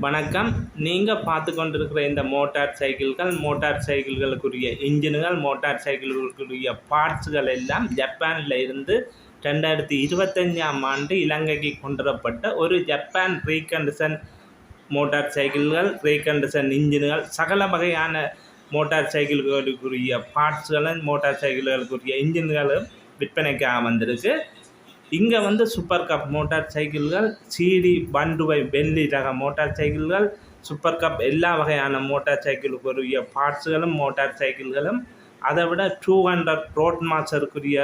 வணக்கம். நீங்கள் பார்த்து கொண்டிருக்கிற இந்த மோட்டார் சைக்கிள்கள் மோட்டார் சைக்கிள்களுக்குரிய இன்ஜின்கள் மோட்டார் சைக்கிள்களுக்குரிய பார்ட்ஸுகள் எல்லாம் ஜப்பானில் இருந்து ரெண்டாயிரத்தி இருபத்தஞ்சாம் ஆண்டு இலங்கைக்கு கொண்டு வரப்பட்ட ஒரு ஜப்பான் ரீகண்டிஷன் மோட்டார் சைக்கிள்கள் ரீகண்டிஷன் இன்ஜின்கள் சகல வகையான மோட்டார் சைக்கிள்களுக்குரிய பார்ட்ஸ்களும் மோட்டார் சைக்கிள்களுக்குரிய இன்ஜின்களும் விற்பனைக்காக வந்திருக்கு. இங்கே வந்து சூப்பர் கப் மோட்டார் சைக்கிள்கள் சிடி பண்டுவை பெல்லி ரக மோட்டார் சைக்கிள்கள் சூப்பர் கப் எல்லா வகையான மோட்டார் சைக்கிளுக்குரிய பார்ட்ஸுகளும் மோட்டார் சைக்கிள்களும் அதை விட டூ ஹண்ட்ரட் ரோட் மாஸ்டருக்குரிய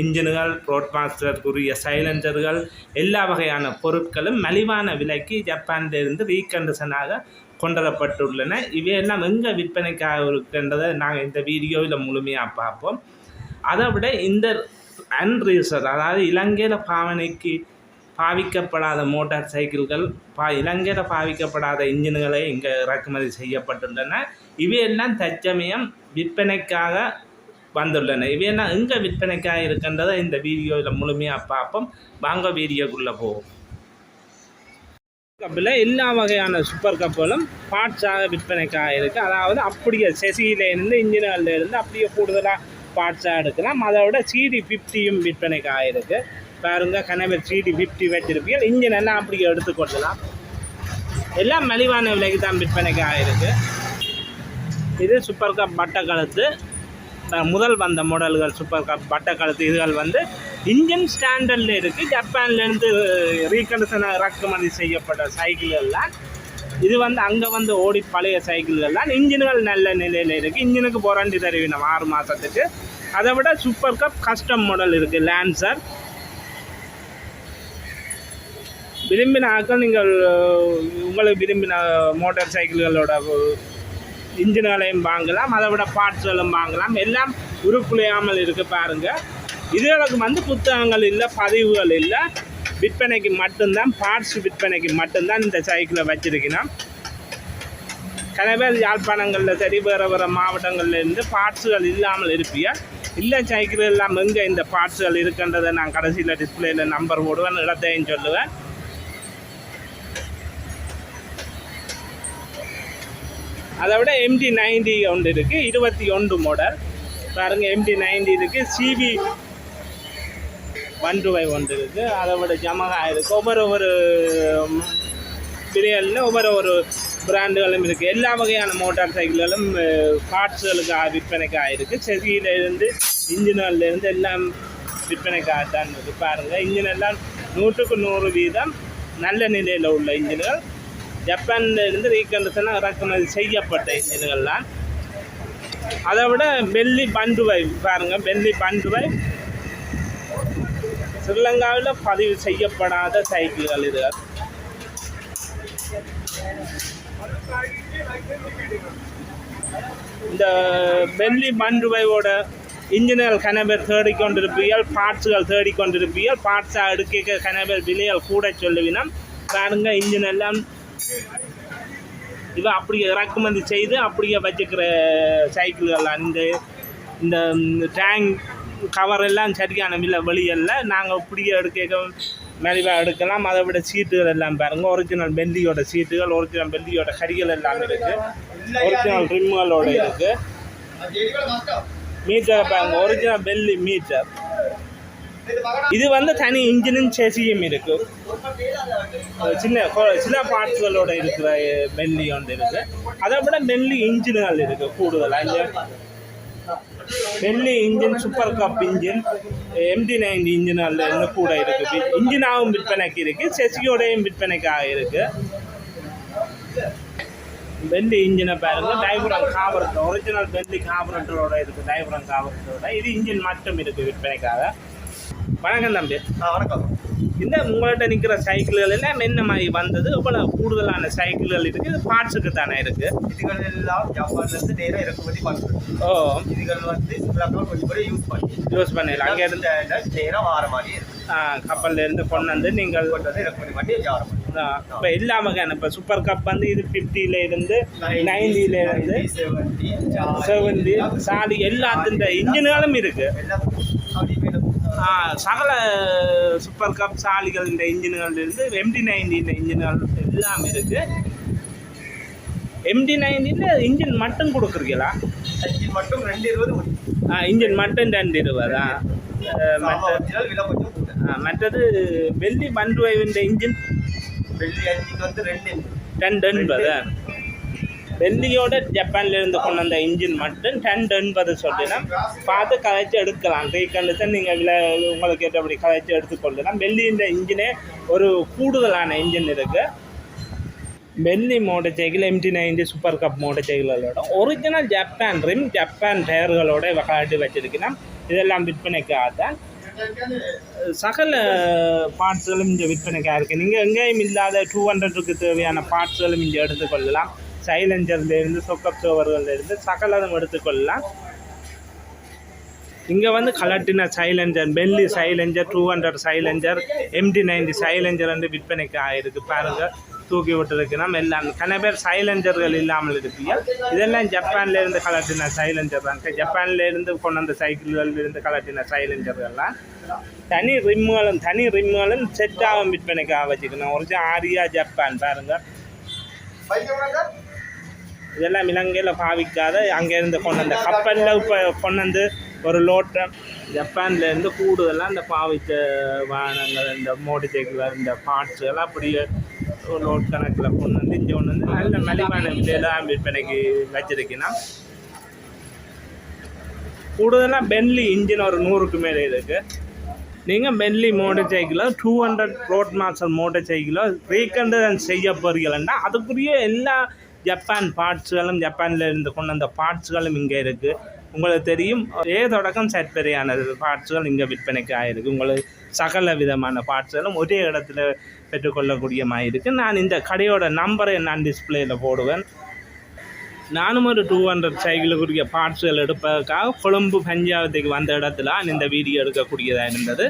இன்ஜின்கள் ரோட் மாஸ்டருக்குரிய சைலன்சர்கள் எல்லா வகையான பொருட்களும் மலிவான விலைக்கு ஜப்பானிலிருந்து ரீகண்டிஷனாக கொண்டுவரப்பட்டுள்ளன. இவையெல்லாம் எங்கே விற்பனைக்காக இருக்கின்றதை நாங்கள் இந்த வீடியோவில் முழுமையாக பார்ப்போம். அதை விட இந்த அன்ரீசர் அதாவது இலங்கையில் பாவனைக்கு பாவிக்கப்படாத மோட்டார் சைக்கிள்கள் பா இலங்கையில் பாவிக்கப்படாத இன்ஜின்களை இங்கே இறக்குமதி செய்யப்பட்டுள்ளன. இவையெல்லாம் தற்சமயம் விற்பனைக்காக வந்துள்ளன. இவையெல்லாம் எங்கே விற்பனைக்காக இருக்கின்றதை இந்த வீடியோவில் முழுமையாக பார்ப்போம். வாங்க வீடியோக்குள்ளே போவோம். கப்பில் எல்லா வகையான சூப்பர் கப்புகளும் பார்ட்ஸாக விற்பனைக்காக இருக்குது அதாவது அப்படியே செசியிலேருந்து இன்ஜினியர்லேருந்து அப்படியே கூடுதலாக பார்ட்ஸாக எடுக்கலாம். அதை விட சிடி ஃபிஃப்டியும் விற்பனைக்கு ஆகிருக்கு பாருங்க கனவர் சிடி ஃபிஃப்டி வச்சிருப்பீங்க. இன்ஜின் எல்லாம் அப்படி எடுத்துக்கொள்ளலாம் எல்லாம் மலிவான விலைக்கு தான் விற்பனைக்கு இருக்குது இது சூப்பர் கப் பட்டை கழுத்து. முதல் வந்த மாடல்கள் சூப்பர் கப் பட்டை கழுத்து. இதுகள் வந்து இன்ஜின் ஸ்டாண்டர்டில் இருக்குது ஜப்பான்லேருந்து ரீகண்டிஷனாக இறக்குமதி செய்யப்பட்ட சைக்கிள்கள்லாம் இது வந்து அங்கே வந்து ஓடி பழைய சைக்கிள்கள்லாம் இன்ஜின்கள் நல்ல நிலையில் இருக்குது இன்ஜினுக்கு புரண்டி தருவினம் ஆறு மாதத்துக்கு அதை விட சூப்பர் கப் கஸ்டம் மாடல் இருக்குது லான்சர் விரும்பின ஆக்கள் நீங்கள் உங்களுக்கு விரும்பின மோட்டார் சைக்கிள்களோட இன்ஜின்களையும் வாங்கலாம். அதை விட பார்ட்ஸ்களும் வாங்கலாம். எல்லாம் உருக்குலையாமல் இருக்குது பாருங்கள் இதுகளுக்கு வந்து புத்தகங்கள் இல்லை பதிவுகள் இல்லை. விற்பனைக்கு மட்டும்தான் பார்ட்ஸ் விற்பனைக்கு மட்டும்தான் இந்த சைக்கிளை வச்சுருக்கணும். கனவேல் யாழ்ப்பாணங்களில் சரி வேறு வேறு மாவட்டங்கள்லேருந்து பார்ட்ஸுகள் இல்லாமல் இருப்பியா? இல்லை சைக்கிள் எல்லாம் எங்கே இந்த பார்ட்ஸுகள் இருக்குன்றதை நான் கடைசியில் டிஸ்பிளேயில் நம்பர் போடுவேன் இடத்தையும் சொல்லுவேன். அதை விட எம்டி நைன்டி ஒன்று இருக்குது இருபத்தி ஒன்று மாடல் பாருங்கள் எம்டி நைன்டி இருக்குது சிவி ஒன் ஒன்று இருக்குது அதை விட ஜமகா இருக்குது ஒவ்வொரு ஒரு பிரியலில் ஒவ்வொரு ஒரு பிராண்டுகளும் இருக்குது எல்லா வகையான மோட்டார் சைக்கிள்களும் பார்ட்ஸ்களுக்கு விற்பனைக்காக இருக்குது செசியில் இன்ஜினர்லேருந்து எல்லாம் விற்பனைக்காக தான் இருக்குது பாருங்கள் இன்ஜின் எல்லாம் நூற்றுக்கு நூறு வீதம் நல்ல நிலையில் உள்ள இன்ஜின்கள். ஜப்பான்லேருந்து ரீகண்டிஷனாக இறக்குமதி செய்யப்பட்ட இன்ஜின்கள்லாம். அதை விட வெள்ளி பண்டுவை பாருங்கள் வெள்ளி பண்டுவை ஸ்ரீலங்காவில் பதிவு செய்யப்படாத சைக்கிள்கள் இது. இந்த பெல்லி மண்ருவையோட இன்ஜினியர் கனபேர் தேடிக்கொண்டிருப்பீர்கள் பார்ட்ஸுகள் தேடிக்கொண்டிருப்பீர்கள் பார்ட்ஸாக எடுக்க கனபேர் விலைகள் கூட சொல்லுவினம் பாருங்க இன்ஜின் எல்லாம் இவன் அப்படியே இறக்குமதி செய்து அப்படியே வச்சுக்கிற சைக்கிள்கள் அந்த இந்த டேங்க் கவரெல்லாம் சரியான விலை வெளியல்ல நாங்கள் பிடிக்க எடுக்க மெலிவாக எடுக்கலாம். அதை விட சீட்டுகள் எல்லாம் பாருங்கள் ஒரிஜினல் பெல்லியோட சீட்டுகள் ஒரிஜினல் பெல்லியோட கரிகள் எல்லாம் இருக்குது ஒரிஜினல் ரிம்களோட இருக்குது மீட்டர் பாருங்க. ஒரிஜினல் பெல்லி மீட்டர் இது வந்து தனி இன்ஜினும் சேசியும் இருக்கு. சின்ன சில பார்ட்ஸ்களோட இருக்கிற பெல்லி வந்து இருக்குது அதை விட பெல்லி இன்ஜின்கள் இருக்குது கூடுதலாக இந்த Benly engine super cub engine MD nine அல்ல இருந்து கூட இருக்கு. இன்ஜினாகவும் விற்பனைக்கு இருக்கு செசியோடையும் விற்பனைக்காக இருக்கு. பெல்லி இன்ஜினை பாருங்க டைபுரம் காபரட் ஒரிஜினல் பெல்லி காபரட்டரோட இருக்கு டைபுரம் காபரட்டரோட இது இன்ஜின் மட்டும் இருக்கு விற்பனைக்காக. வணக்கம் தம்பி. வணக்கம். இந்த உங்கள்கிட்ட நிற்கிற சைக்கிள்கள் எல்லாம் என்ன மாதிரி வந்தது? இவ்வளவு கூடுதலான சைக்கிள்கள் இருக்கு? இது பார்ட்ஸுக்கு தானே இருக்கு. இதுகள் எல்லாம் ஜப்பான்லேருந்து நேராக இறக்குமதி பண்ணுறோம் ஓ. இதுகள் வந்து கொஞ்சம் கூட யூஸ் பண்ணி யூஸ் பண்ணல அங்கே இருந்து நேராக வார மாதிரி கப்பல்ல இருந்து கொண்டு வந்து நீங்கள் கொண்டு வந்து இறக்குமதி பண்ணி வியாபாரம் இப்போ எல்லா வகையான இப்போ சூப்பர் கப் வந்து இது ஃபிஃப்டியில இருந்து நைன்டியில இருந்து செவன்டி சாலி எல்லாத்தின் இன்ஜின்களும் இருக்கு. எல்லாம் அப்படியே ஆ, சகல சூப்பர் கப் சாலிகள் இந்த இன்ஜின்கள் இருந்து எம்டி நைன்டி இந்த இன்ஜின்கள் எல்லாம் இருக்குது எம்டி நைன்டீனில் இன்ஜின் மட்டும் கொடுக்குறீங்களா? அஞ்சு மட்டும் ரெண்டு இருபது முடியும். இன்ஜின் மட்டும் ரெண்டு இருபதா? ஆ, மற்றது வெள்ளி டுவைவிൻ്റെ இன்ஜின்? வெள்ளி அஞ்சுக்கு வந்து ரெண்டு. ரெண்டு எண்பது வெள்ளியோட ஜப்பான்ல இருந்து கொண்டு வந்த இன்ஜின் மட்டும் டென் என்பது சொல்லினா பார்த்து கதைச்சு எடுக்கலாம். ரீகண்டிஷன் நீங்கள் விலை உங்களுக்கு ஏற்றபடி கதைச்சு எடுத்துக்கொள்ளலாம் வெள்ளியின் இன்ஜினே ஒரு கூடுதலான இன்ஜின் இருக்குது வெள்ளி motorcycle MD ninety super cub motor சைக்கிள்களோட original Japan rim Japan டயர்களோட விளையாட்டு வச்சிருக்கணும் இதெல்லாம் விற்பனைக்காக. தான் சகல பார்ட்ஸ்களும் இங்கே விற்பனைக்காக இருக்குது நீங்கள் எங்கேயும் இல்லாத டூ ஹண்ட்ரடுக்கு தேவையான பார்ட்ஸ்களும் இங்கே எடுத்துக்கொள்ளலாம். சைலஞ்சர்லேருந்து சொக்கப் சோவர்கள்லேருந்து சகலதும் எடுத்துக்கொள்ளலாம். இங்கே வந்து கலட்டின silencer Benly silencer two hundred silencer MD ninety silencer வந்து விற்பனைக்கு ஆயிருக்கு. பாருங்கள் தூக்கி விட்டுருக்குனா நம்ம எல்லாம் கன பேர் சைலஞ்சர்கள் இல்லாமல் இருப்பீங்க. இதெல்லாம் ஜப்பான்லேருந்து கலட்டின சைலஞ்சர் தான். ஜப்பான்லேருந்து கொண்டு வந்த சைக்கிள்கள் இருந்து கலட்டின சைலஞ்சர்கள்லாம் தனி. ரிம்முகளும் தனி ரிம்முகளும் செட்டாகவும் விற்பனைக்காக வச்சுக்கணும் ஒரு ஆரியா ஜப்பான் பாருங்கள் இதெல்லாம் இலங்கையில் பாவிக்காத அங்கேருந்து கொண்டு வந்த கப்பலில் இப்போ கொண்டு வந்து ஒரு லோட்டை ஜப்பான்லேருந்து கூடுதலாக இந்த பாவித்த வாகனங்கள் இந்த மோட்டர் சைக்கிள் இந்த பார்ட்ஸ் எல்லாம் அப்படியே ஒரு லோட் கணக்கில் கொண்டு வந்து இங்கே கொண்டு வந்து நல்ல மலிவான விலையெல்லாம் விற்பனைக்கு வச்சிருக்கணும். கூடுதலாக பென்லி இன்ஜின் ஒரு நூறுக்கு மேலே இருக்குது நீங்கள் Benly motor சைக்கிளோ two hundred road master motor சைக்கிளோ ரீகண்டர் செய்ய போறீங்கன்னா அதுக்குரிய எல்லா ஜப்பான் பார்ட்ஸ்களும் ஜப்பானில் இருந்து கொண்டு வந்த பார்ட்ஸ்களும் இங்கே இருக்குது உங்களுக்கு தெரியும் ஏ தொடக்கம் சட்பெரியான பார்ட்ஸ்கள் இங்கே விற்பனைக்கு ஆயிருக்கு. உங்களுக்கு சகல விதமான பார்ட்ஸ்களும் ஒரே இடத்துல பெற்றுக்கொள்ளக்கூடிய மாதிரி இருக்குது நான் இந்த கடையோட நம்பரை நான் டிஸ்பிளேயில் போடுவேன். நானும் ஒரு டூ ஹண்ட்ரட் சைக்கிளுக்குரிய பார்ட்ஸ்கள் எடுப்பதற்காக கொழும்பு பஞ்சாபத்துக்கு வந்த இடத்துல நான் இந்த வீடியோ எடுக்கக்கூடியதாக இருந்தது.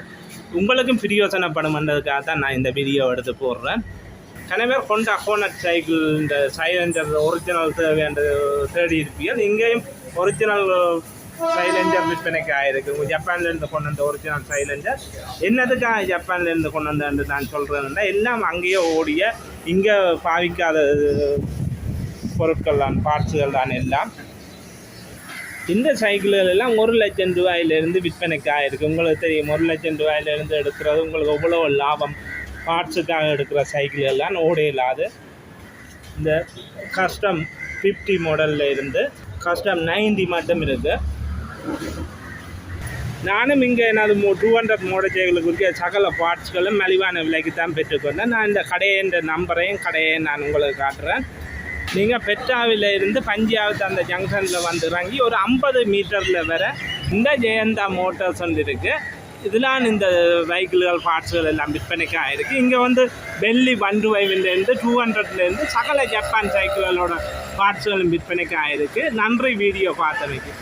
உங்களுக்கும் பிரியோசனப்படும் என்றதுக்காக தான் நான் இந்த வீடியோ எடுத்து போடுறேன். கனவே கொண்ட அக்கோனட் சைக்கிள் இந்த சைலஞ்சர் ஒரிஜினல் தேவையான தேடி இருப்பீர்கள். இங்கேயும் ஒரிஜினல் சைலஞ்சர் விற்பனைக்கு ஆயிருக்கு. உங்கள் ஜப்பான்லேருந்து கொண்டு வந்த ஒரிஜினல் சைலஞ்சர் என்னதுக்காக ஜப்பான்லேருந்து கொண்டு வந்தேன் நான் சொல்கிறேன்னா எல்லாம் அங்கேயே ஓடிய இங்கே பாவிக்காத பொருட்கள் தான் பார்ட்ஸுகள் தான் எல்லாம். இந்த சைக்கிள்கள் எல்லாம் ஒரு லட்சம் ரூபாயிலிருந்து விற்பனைக்கு ஆயிருக்கு. உங்களுக்கு தெரியும் ஒரு லட்சம் ரூபாயிலிருந்து எடுக்கிறது உங்களுக்கு எவ்வளோ லாபம்? பார்ட்ஸுக்காக எடுக்கிற சைக்கிள் எல்லாம் ஓட இல்லாது. இந்த கஸ்டம் ஃபிஃப்டி மாடலில் இருந்து கஸ்டம் 90 மட்டும் இருக்குது நானும் இங்கே எனது டூ ஹண்ட்ரட் மோட்டர் சைக்கிளுக்குரிய சகல பார்ட்ஸ்களும் மலிவான விலைக்கு தான் பெற்றுக்கொண்டேன். நான் இந்த கடையின்ற நம்பரையும் கடையை நான் உங்களுக்கு காட்டுறேன். நீங்கள் பெட்ராவில் இருந்து பஞ்சாபத்து அந்த ஜங்ஷனில் வந்து இறங்கி ஒரு ஐம்பது மீட்டரில் வர இந்த ஜெயந்தா மோட்டார்ஸ் வந்து இருக்குது இதெல்லாம் இந்த வெஹிக்கிள்கள் பார்ட்ஸ்கள் எல்லாம் விற்பனைக்காக ஆயிருக்கு இங்கே வந்து டெல்லி ஒன் டூ டூ ஹண்ட்ரட்லேருந்து சகல ஜப்பான் சைக்கிள்களோட பார்ட்ஸ்களும் விற்பனைக்கு ஆயிருக்கு நன்றி வீடியோ பார்த்தமைக்கு